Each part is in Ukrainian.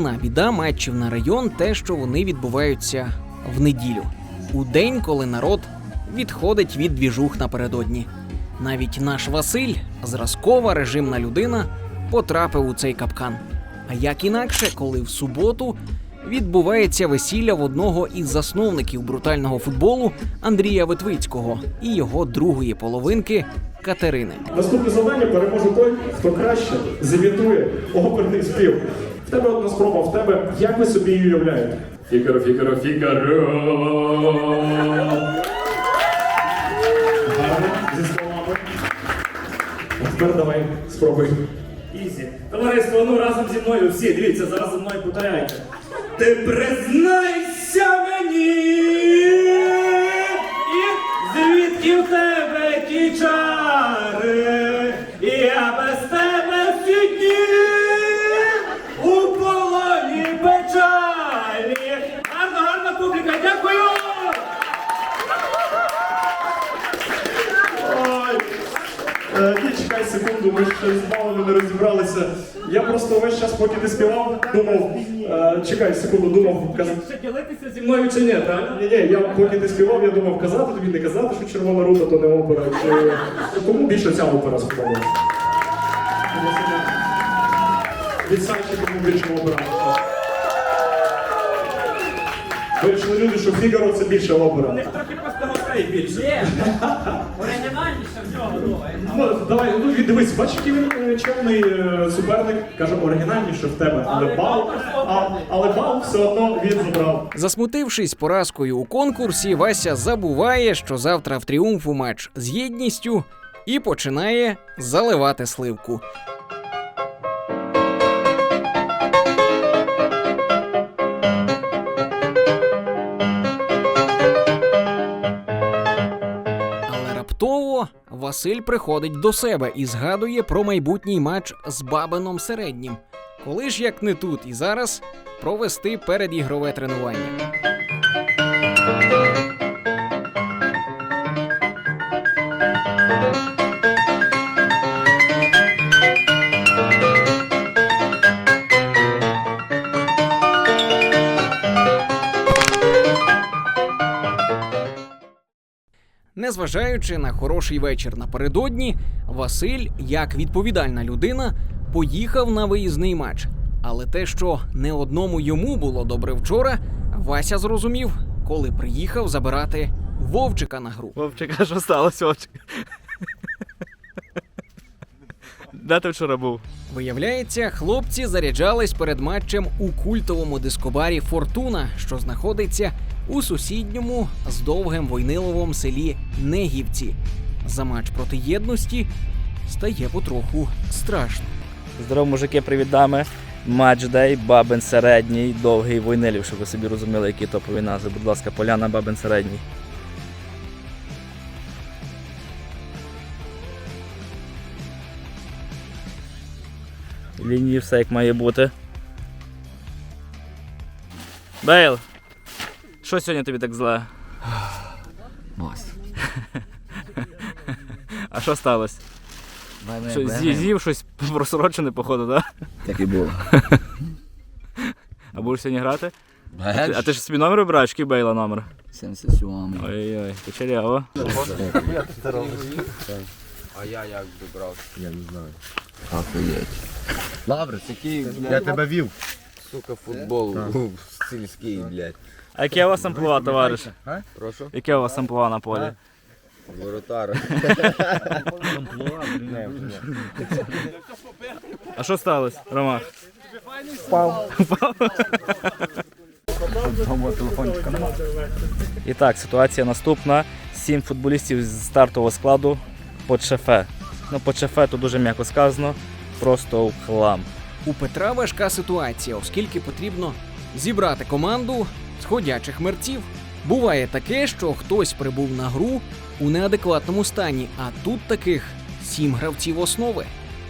головна біда матчів на район те, що вони відбуваються в неділю, у день, коли народ відходить від двіжух напередодні. Навіть наш Василь, зразкова режимна людина, потрапив у цей капкан. А як інакше, коли в суботу відбувається весілля в одного із засновників брутального футболу Андрія Витвицького і його другої половинки Катерини. Наступне завдання переможе той, хто краще зімітує оперний спів. В тебе одна спроба, в тебе як ви собі її уявляєте? Фікаро, фікаро, фікаро. Гарно, зі словами. А тепер давай спробуй. Ізі. Товариство, ну разом зі мною всі, дивіться, зараз зі мною повторяйте. Ти признайся мені, розібралися. Я просто весь час, поки ти співав, думав, е, чекай секунду, думав ділитися зі мною чи ні, правильно? Ні, ні, я поки ти співав, я думав казати тобі, не казати, що червона рута то не опера. Чи... Кому більше ця опера сподобалася? Від Санчі кому більше опера. Вирішили люди, що Фігаро це більше опера. Трохи просто гостей більше. Ну, давай, ну від- дивись, бачиш, який він е, чемний е, суперник. Каже, оригінальніше в тебе, але бал, але бал все одно він забрав. Засмутившись поразкою у конкурсі, Вася забуває, що завтра в тріумфу матч з єдністю і починає заливати сливку. Василь приходить до себе і згадує про майбутній матч з Бабином середнім. Коли ж як не тут і зараз провести передігрове тренування. Незважаючи на хороший вечір напередодні, Василь, як відповідальна людина, поїхав на виїзний матч. Але те, що не одному йому було добре вчора, Вася зрозумів, коли приїхав забирати Вовчика на гру. Вовчик, а що сталося, Вовчик? Де ти вчора був? Виявляється, хлопці заряджались перед матчем у культовому дискобарі Фортуна, що знаходиться у сусідньому з довгим Войниловом селі Негівці. За матч проти єдності стає потроху страшно. Здорово, мужики, привіт дами. Матчдей, Бабин середній, довгий Войнилів, щоб ви собі розуміли, які топові назви. Будь ласка, Поляна Бабин середній. Лінії все як має бути. Бейл! Що сьогодні тобі так зле? Мось. А що сталося? Що, з'їв, з'їв щось просрочене, походу, так? Да? Так і було. А будеш сьогодні грати? А ти ж собі номер вибираєш, який Бейла номер? 77 Ой-ой, кучеряво. А я як добрав? Я не знаю. Охуєть. Лаврис, який, Я тебе вів. сука, футбол був сільський, блядь. А яке у вас амплуа, товариш? Прошу? Яке у вас амплуа на полі? Воротар. А що сталося, Ромах? І так, ситуація наступна. Сім футболістів з стартового складу под шефе. Ну, под шефе то дуже м'яко сказано, просто в хлам. У Петра важка ситуація, оскільки потрібно зібрати команду ходячих мерців. Буває таке, що хтось прибув на гру у неадекватному стані, а тут таких сім гравців основи.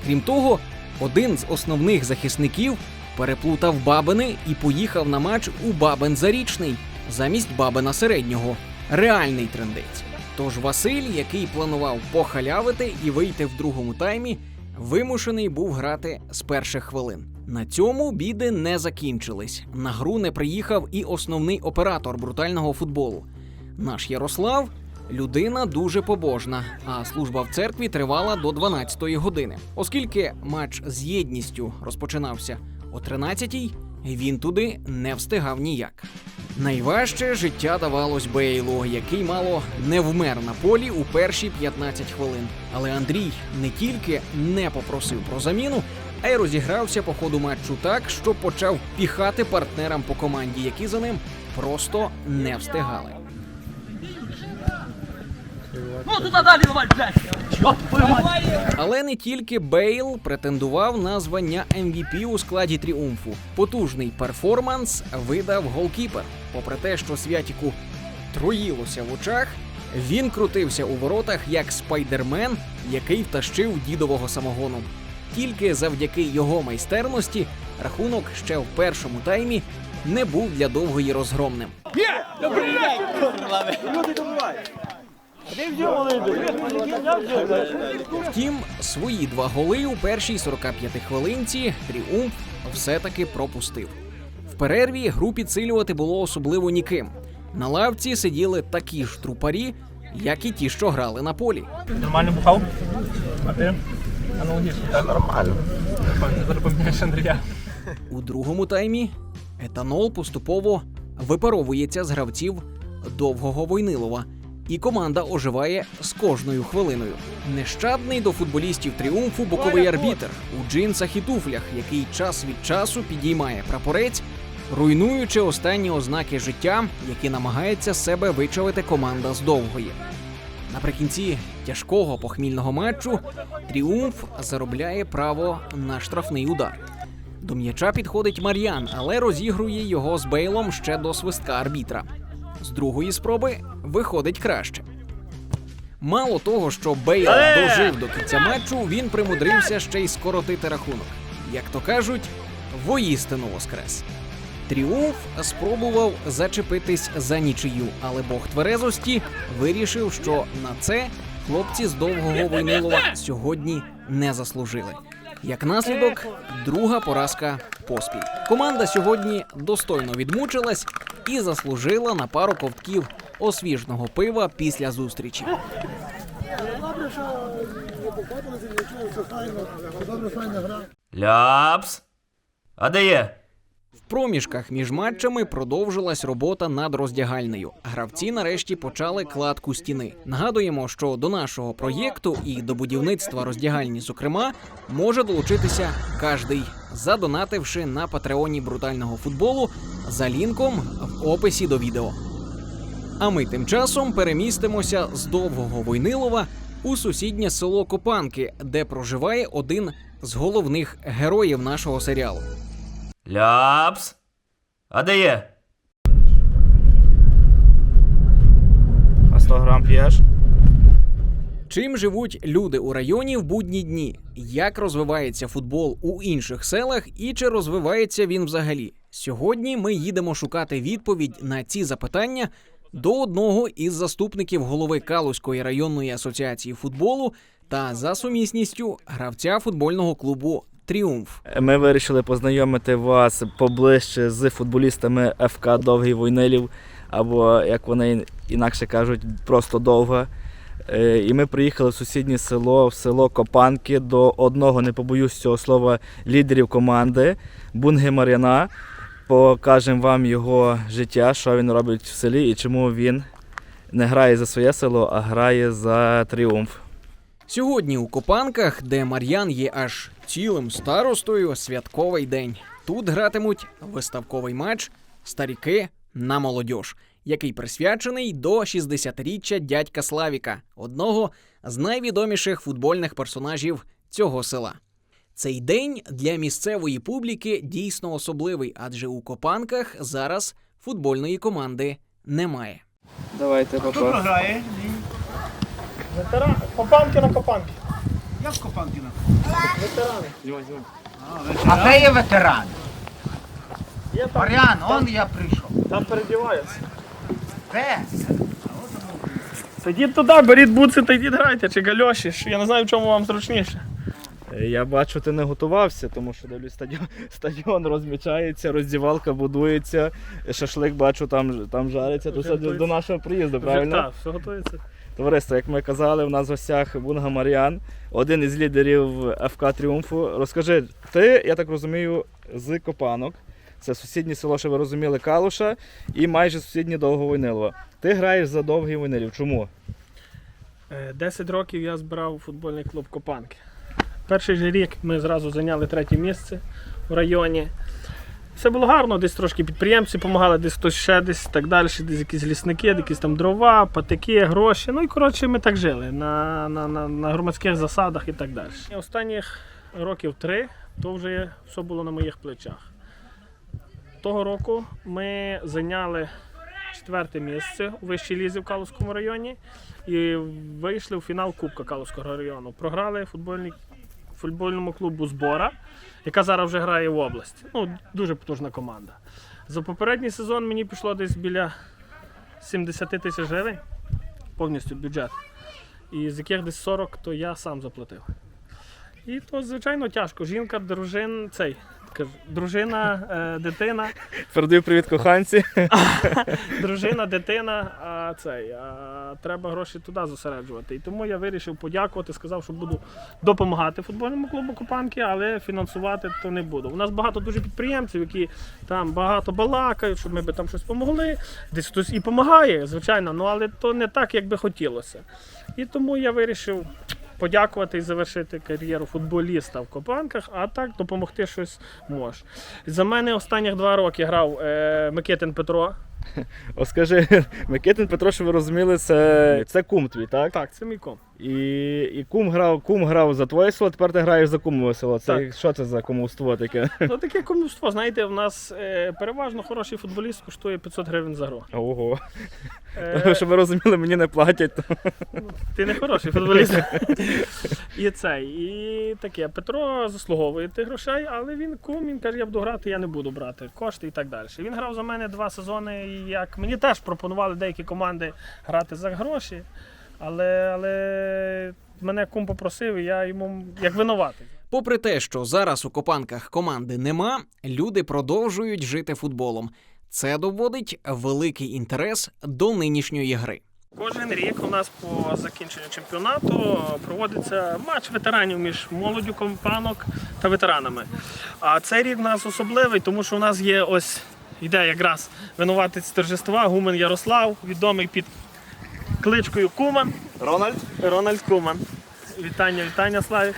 Крім того, один з основних захисників переплутав бабини і поїхав на матч у Бабин Зарічний замість Бабина середнього. Реальний трендець. Тож Василь, який планував похалявити і вийти в другому таймі, вимушений був грати з перших хвилин. На цьому біди не закінчились. На гру не приїхав і основний оператор брутального футболу. Наш Ярослав людина дуже побожна, а служба в церкві тривала до 12-ї години. Оскільки матч з єдністю розпочинався о 13-й, він туди не встигав ніяк. Найважче життя давалось Бейлу, який мало не вмер на полі у перші 15 хвилин. Але Андрій не тільки не попросив про заміну, а й розігрався по ходу матчу так, що почав піхати партнерам по команді, які за ним просто не встигали. Ну туди далі, мать! Але не тільки Бейл претендував на звання MVP у складі тріумфу. Потужний перформанс видав голкіпер. Попри те, що святіку троїлося в очах, він крутився у воротах як спайдермен, який втащив дідового самогону. Тільки завдяки його майстерності рахунок ще в першому таймі не був для довгої розгромним. Втім, свої два голи у першій 45 хвилинці тріумф все-таки пропустив. В перерві гру підсилювати було особливо ніким. На лавці сиділи такі ж трупарі, як і ті, що грали на полі. Нормально бухав? А ти? Аналогічно. Так, нормально. Зараз поміняєш Андрія. У другому таймі етанол поступово випаровується з гравців довгого Войнилова, і команда оживає з кожною хвилиною. Нещадний до футболістів тріумфу боковий арбітр у джинсах і туфлях, який час від часу підіймає прапорець, руйнуючи останні ознаки життя, які намагається з себе вичавити команда з довгої. Наприкінці тяжкого похмільного матчу тріумф заробляє право на штрафний удар. До м'яча підходить Мар'ян, але розігрує його з Бейлом ще до свистка арбітра. З другої спроби виходить краще. Мало того, що Бейл дожив до кінця матчу, він примудрився ще й скоротити рахунок. Як то кажуть, воїстину воскрес. Тріумф спробував зачепитись за нічию, але Бог тверезості вирішив, що на це хлопці з довгого Войнилова сьогодні не заслужили. Як наслідок, друга поразка поспіль. Команда сьогодні достойно відмучилась і заслужила на пару ковтків освіжного пива після зустрічі. Ляпс. А де є? Проміжках між матчами продовжилась робота над роздягальнею. Гравці нарешті почали кладку стіни. Нагадуємо, що до нашого проєкту і до будівництва роздягальні, зокрема, може долучитися кожний, задонативши на патреоні брутального футболу за лінком в описі до відео. А ми тим часом перемістимося з довгого Войнилова у сусіднє село Копанки, де проживає один з головних героїв нашого серіалу. Ляпс. А де є? А 100 грам п'єш? Чим живуть люди у районі в будні дні? Як розвивається футбол у інших селах і чи розвивається він взагалі? Сьогодні ми їдемо шукати відповідь на ці запитання до одного із заступників голови Калузької районної асоціації футболу та за сумісністю гравця футбольного клубу Тріумф. Ми вирішили познайомити вас поближче з футболістами ФК Довгий Войнилів, або як вони інакше кажуть, просто довга. Е, І ми приїхали в сусіднє село, в село Копанки, до одного, не побоюсь цього слова, лідерів команди Бунги Мар'яна. Покажемо вам його життя, що він робить в селі і чому він не грає за своє село, а грає за тріумф. Сьогодні у Копанках, де Мар'ян є аж цілим старостою, святковий день. Тут гратимуть виставковий матч Старіки на молодьож, який присвячений до 60-річчя дядька Славіка, одного з найвідоміших футбольних персонажів цього села. Цей день для місцевої публіки дійсно особливий, адже у Копанках зараз футбольної команди немає. Давайте, папа. грає? Ветеран. Копанки на копанки. Як копанки на А де є ветеран? Є там, Мар'ян, он я прийшов. там передіваються. Де? Та йдіть туди, беріть буци та йдіть грайте, чи гальоші. Я не знаю, в чому вам зручніше. Я бачу, ти не готувався, тому що дивлюсь, стадіон, стадіон розмічається, роздівалка будується, шашлик бачу, там, там жариться. Тут до нашого приїзду, правильно? Так, все готується. Товариство, як ми казали, в нас в гостях Бунга Мар'ян, один із лідерів ФК Тріумфу. Розкажи, ти, я так розумію, з Копанок. Це сусіднє село, що ви розуміли, Калуша, і майже сусіднє Довговойнилово. Ти граєш за довгий Войнилів. Чому? Е, 10 років я збирав футбольний клуб Копанки. Перший же рік ми зразу зайняли третє місце в районі. Все було гарно, десь трошки підприємці допомагали, десь хтось ще десь так далі, десь якісь лісники, якісь там дрова, патики, гроші. Ну і коротше ми так жили на, на, на, на громадських засадах і так далі. Останніх років три то вже все було на моїх плечах. Того року ми зайняли четверте місце у вищій лізі в Калузькому районі і вийшли в фінал Кубка Калузького району. Програли футбольний, футбольному клубу Збора, яка зараз вже грає в області. Ну, дуже потужна команда. За попередній сезон мені пішло десь біля 70 тисяч гривень повністю бюджет. І з яких десь 40, то я сам заплатив. І то, звичайно, тяжко. Жінка, дружин, цей. Кажу, Дружина, е, дитина, Передаю привіт коханці. дружина, дитина, а цей, а треба гроші туди зосереджувати. І тому я вирішив подякувати, сказав, що буду допомагати футбольному клубу Копанки, але фінансувати то не буду. У нас багато дуже підприємців, які там багато балакають, щоб ми би там щось допомогли. Десь хтось і допомагає, звичайно, ну але то не так, як би хотілося. І тому я вирішив. Подякувати і завершити кар'єру футболіста в Копанках, а так допомогти щось може. За мене останніх два роки грав е, Микитин Петро. О, скажи, Микитин Петро, що ви розуміли, це, це кум твій, так? Так, це мій ком. І, і кум грав, кум грав за твоє село, тепер ти граєш за кумове село. Це Так. що це за кумовство таке? Ну таке комуство, знаєте, в нас е, переважно хороший футболіст коштує 500 гривень за гру. Ого. Е, Щоб ви розуміли, мені не платять. То... ти не хороший футболіст. і цей. І таке. Петро заслуговує тих грошей, але він кум, він каже, я буду грати, я не буду брати кошти і так далі. Він грав за мене два сезони, як мені теж пропонували деякі команди грати за гроші, але, але мене кум попросив, і я йому як винуватий. Попри те, що зараз у копанках команди нема, люди продовжують жити футболом. Це доводить великий інтерес до нинішньої гри. Кожен рік у нас по закінченню чемпіонату проводиться матч ветеранів між молоддю компанок та ветеранами. А цей рік у нас особливий, тому що у нас є ось йде якраз винуватець торжества Гумен Ярослав, відомий під кличкою Куман. Рональд? Рональд Куман. Вітання, вітання, Славі.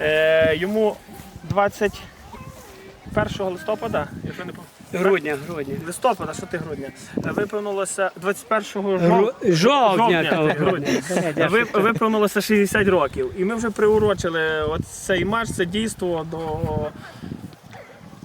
Е, йому 21 листопада, якщо не. Грудня, грудня. Листопада, що ти грудня? Е, Виповнилося 21 Ру- жовтня. Жовтня, Жовтня, грудня. Ви, виповнилося 60 років. І ми вже приурочили цей матч, це дійство до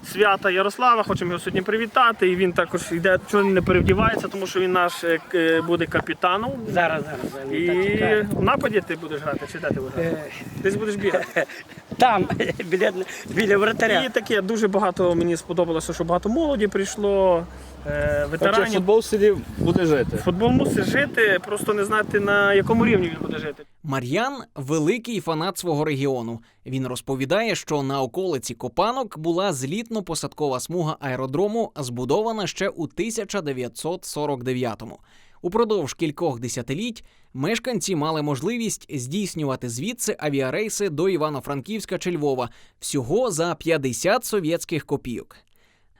свята Ярослава. Хочемо його сьогодні привітати. І він також йде, чого не перевдівається, тому що він наш е, буде капітаном. Зараз, зараз. зараз. І Так, в нападі ти будеш грати, чи де ти будеш грати? Е, Десь будеш бігати. Там, біля, біля вратаря. І таке дуже багато мені сподобалося, що багато молоді прийшло, е, Хоча ветеранів. футбол в селі буде жити. Футбол мусить жити, просто не знати на якому рівні він буде жити. Мар'ян великий фанат свого регіону. Він розповідає, що на околиці Копанок була злітно-посадкова смуга аеродрому, збудована ще у 1949-му. Упродовж кількох десятиліть мешканці мали можливість здійснювати звідси авіарейси до Івано-Франківська чи Львова всього за 50 совєтських копійок.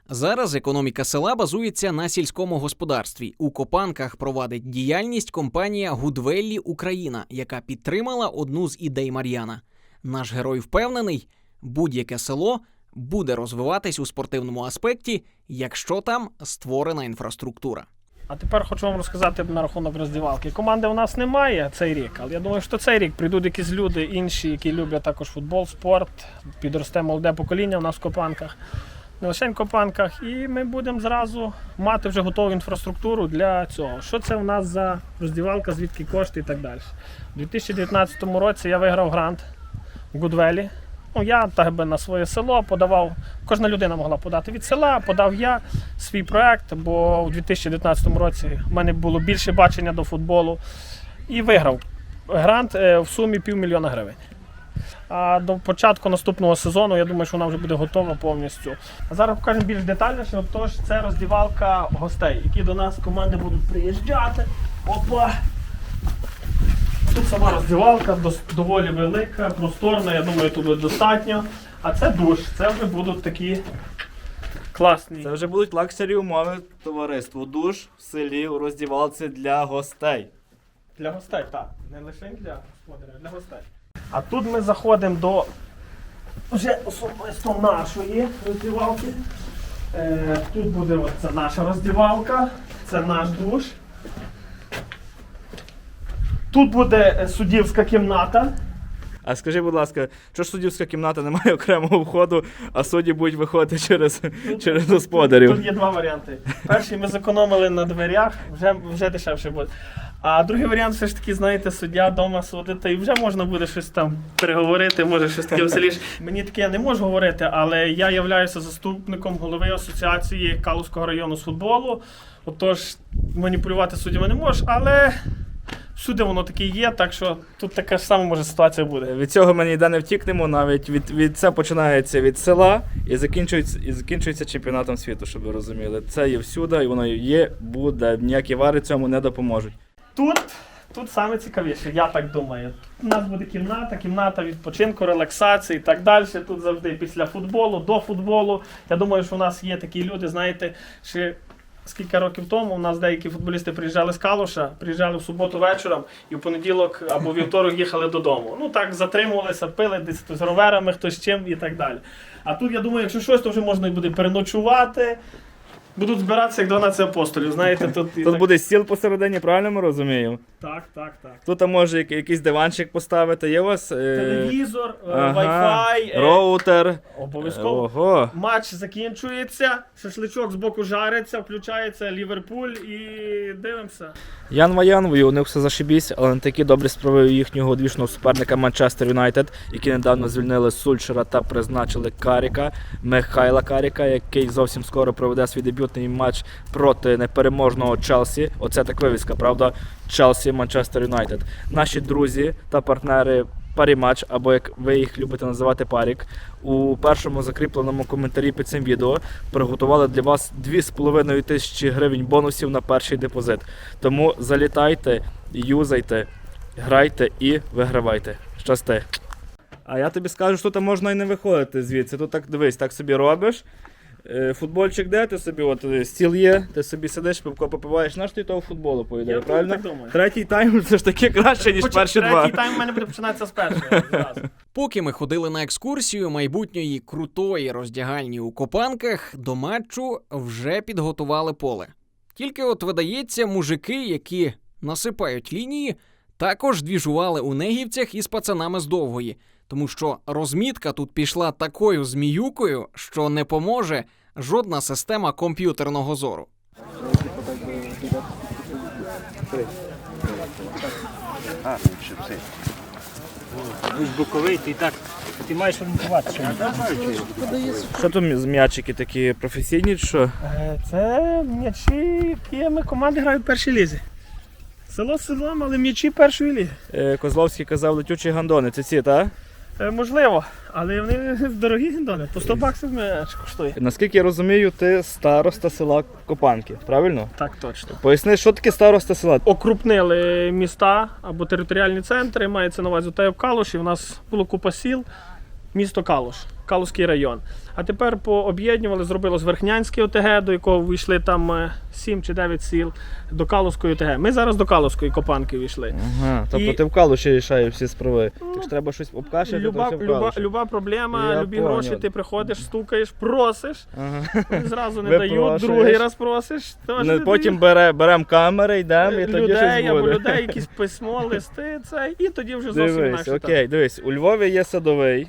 Зараз економіка села базується на сільському господарстві. У Копанках провадить діяльність компанія Гудвеллі Україна, яка підтримала одну з ідей Мар'яна. Наш герой впевнений, будь-яке село буде розвиватись у спортивному аспекті, якщо там створена інфраструктура. А тепер хочу вам розказати на рахунок роздівалки. Команди у нас немає цей рік, але я думаю, що цей рік прийдуть якісь люди інші, які люблять також футбол, спорт, підросте молоде покоління у нас в Копанках. Не лише в Копанках, і ми будемо зразу мати вже готову інфраструктуру для цього. Що це у нас за роздівалка, звідки кошти і так далі. У 2019 році я виграв грант в Гудвелі. Ну, я так би на своє село подавав. Кожна людина могла подати від села, подав я свій проект, бо у 2019 році в мене було більше бачення до футболу і виграв грант е, в сумі півмільйона гривень. А до початку наступного сезону я думаю, що вона вже буде готова повністю. А зараз покажемо більш детальніше. Отож, це роздівалка гостей, які до нас команди будуть приїжджати. Опа! Тут сама роздівалка доволі велика, просторна, я думаю, тут буде достатньо. А це душ, це вже будуть такі класні. Це вже будуть лакшері умови товариству. Душ в селі у роздівалці для гостей. Для гостей, так. Не лише для господаря, для гостей. А тут ми заходимо до вже особисто нашої роздівалки. Е, тут буде от, це наша роздівалка, це наш душ. Тут буде е, суддівська кімната. А скажи, будь ласка, що ж суддівська кімната не має окремого входу, а судді будуть виходити через, через господарів? Тут є два варіанти. Перший ми зекономили на дверях, вже, вже дешевше буде. А другий варіант все ж таки, знаєте, суддя вдома судити, і вже можна буде щось там переговорити, може щось таке веселіше. Мені таке я не можу говорити, але я являюся заступником голови асоціації Калузького району з футболу. Отож, маніпулювати суддями не можеш, але всюди воно таке є, так що тут така ж сама може ситуація буде. Від цього ми ніде не втікнемо, навіть від, від це починається від села і закінчується, і закінчується чемпіонатом світу, щоб ви розуміли. Це є всюди, і воно є, буде. Ніякі вари цьому не допоможуть. Тут, тут саме цікавіше, я так думаю. У нас буде кімната, кімната відпочинку, релаксації і так далі. Тут завжди після футболу, до футболу. Я думаю, що у нас є такі люди, знаєте, ще скільки років тому у нас деякі футболісти приїжджали з Калуша, приїжджали в суботу вечором і в понеділок або вівторок їхали додому. Ну так затримувалися, пили десь з роверами, хтось чим і так далі. А тут я думаю, якщо щось, то вже можна буде переночувати. Будуть збиратися як 12 апостолів. Знаєте, тут, і Тут так- буде стіл посередині, правильно ми розуміємо? так, так, так. Тут може який- якийсь диванчик поставити. Є у вас е, Телевізор, е, ага, Wi-Fi. е, роутер. Обов'язково. Ого. Матч закінчується, шашличок з боку жариться, включається Ліверпуль і дивимося. Ян Ваян, у них все зашибісь, але не такі добрі справи у їхнього одвічного суперника Манчестер Юнайтед, які недавно звільнили Сульшера та призначили Каріка, Михайла Каріка, який зовсім скоро проведе свій дебютний матч проти непереможного Челсі. Оце так вивіска, правда? Челсі Манчестер Юнайтед. Наші друзі та партнери. Парімач, або як ви їх любите називати Парік, у першому закріпленому коментарі під цим відео приготували для вас 2,5 тисячі гривень бонусів на перший депозит. Тому залітайте, юзайте, грайте і вигравайте. Щасти. А я тобі скажу, що тут можна і не виходити звідси. Тут так дивись, так собі робиш. Е, Футбольчик де, ти собі от е, стіл є, ти собі сидиш, пивко попиваєш, наш ти того футболу поїдає, правильно? так думаю. Третій тайм це ж таки краще, ніж Хоч перші третій два. тайм у мене буде починатися з першого. зразу. Поки ми ходили на екскурсію майбутньої крутої роздягальні у Копанках, до матчу вже підготували поле. Тільки от видається, мужики, які насипають лінії, також двіжували у Негівцях із пацанами з довгої, тому що розмітка тут пішла такою зміюкою, що не поможе жодна система комп'ютерного зору. Ви ж боковий, ти так. Ти маєш орієнтувати. Що з м'ячики такі професійні, що? Е, Це м'ячі, які ми команди грають в першій лізі. Село селом, але м'ячі першої ліги. Е, Козловський казав летючі гандони. Це ці, так? Е, Можливо, але вони дорогі гіндони. По 100 баксів коштує. Наскільки я розумію, ти староста села Копанки, правильно? Так точно. Поясни, що таке староста села? окрупнили міста або територіальні центри, мається на увазі Таєв Калуш, і в нас було купа сіл, місто Калуш, Калуський район. А тепер пооб'єднували, зробилось Верхнянське ОТГ, до якого вийшли там 7 чи 9 сіл, до Калуської ОТГ. Ми зараз до Калуської Копанки війшли. Ага, тобто І- ти в калуші рішаєш всі справи. Так ж треба щось обкашати, Люба, то все в люба, калуші. люба проблема, Я любі понял. гроші, ти приходиш, стукаєш, просиш, Ага. зразу не Випрошуєш. дають, другий раз просиш, теж Не, не потім бере, беремо камери, йдемо і тоді людей щось або буде. людей, якісь письмо, листи, це, і тоді вже зовсім Дивись, інакше. окей, дивись, у Львові є садовий, е,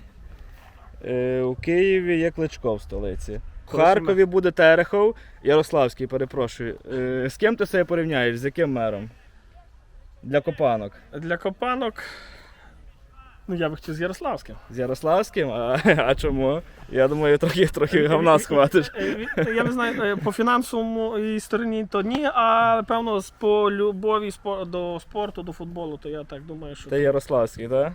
у Києві є Кличко в столиці. В Харкові буде Терехов, Ярославський, перепрошую. Е, з ким ти себе порівняєш? З яким мером? Для копанок. Для копанок. Ну, я би хотів з Ярославським. З Ярославським? А, а чому? Я думаю, трохи, трохи говна схватиш. Е, Я не знаю, е, по фінансовому стороні то ні, а певно по любові до спорту, до футболу, то я так думаю, що. Ти Ярославський, так?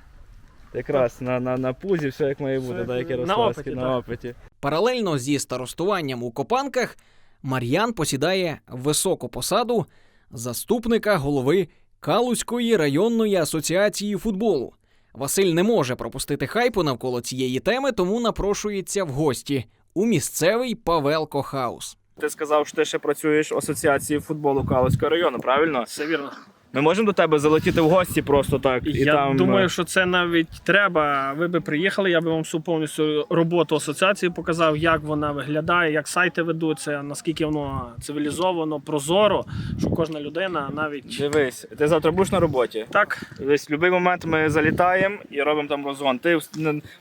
Якраз на, на, на пузі, все як має бути, так, як на опиті, на опиті. Паралельно зі старостуванням у Копанках Мар'ян посідає високу посаду заступника голови Калузької районної асоціації футболу. Василь не може пропустити хайпу навколо цієї теми, тому напрошується в гості у місцевий Павелко Хаус. Ти сказав, що ти ще працюєш в асоціації футболу Калицького району, правильно? Все вірно. Ми можемо до тебе залетіти в гості просто так. І я там, думаю, е, що це навіть треба. Ви би приїхали, я би вам всю повністю роботу асоціації показав, як вона виглядає, як сайти ведуться, наскільки воно цивілізовано, прозоро, що кожна людина навіть Дивись, ти завтра будеш на роботі. так. Десь в будь-який момент ми залітаємо і робимо там розгон. Ти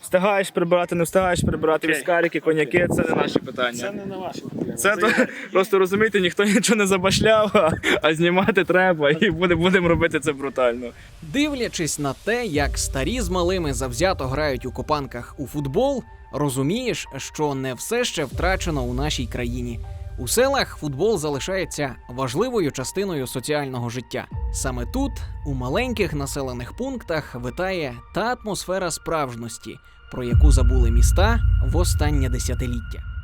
встигаєш прибирати, не встигаєш прибирати Окей. віскарики, коньяки це не наші питання. Це не на ваші проблеми. Це то, просто розумієте, ніхто нічого не забашляв, а знімати треба, і буде, будемо робити це брутально. Дивлячись на те, як старі з малими завзято грають у копанках у футбол, розумієш, що не все ще втрачено у нашій країні. У селах футбол залишається важливою частиною соціального життя. Саме тут, у маленьких населених пунктах, витає та атмосфера справжності, про яку забули міста в останнє десятиліття.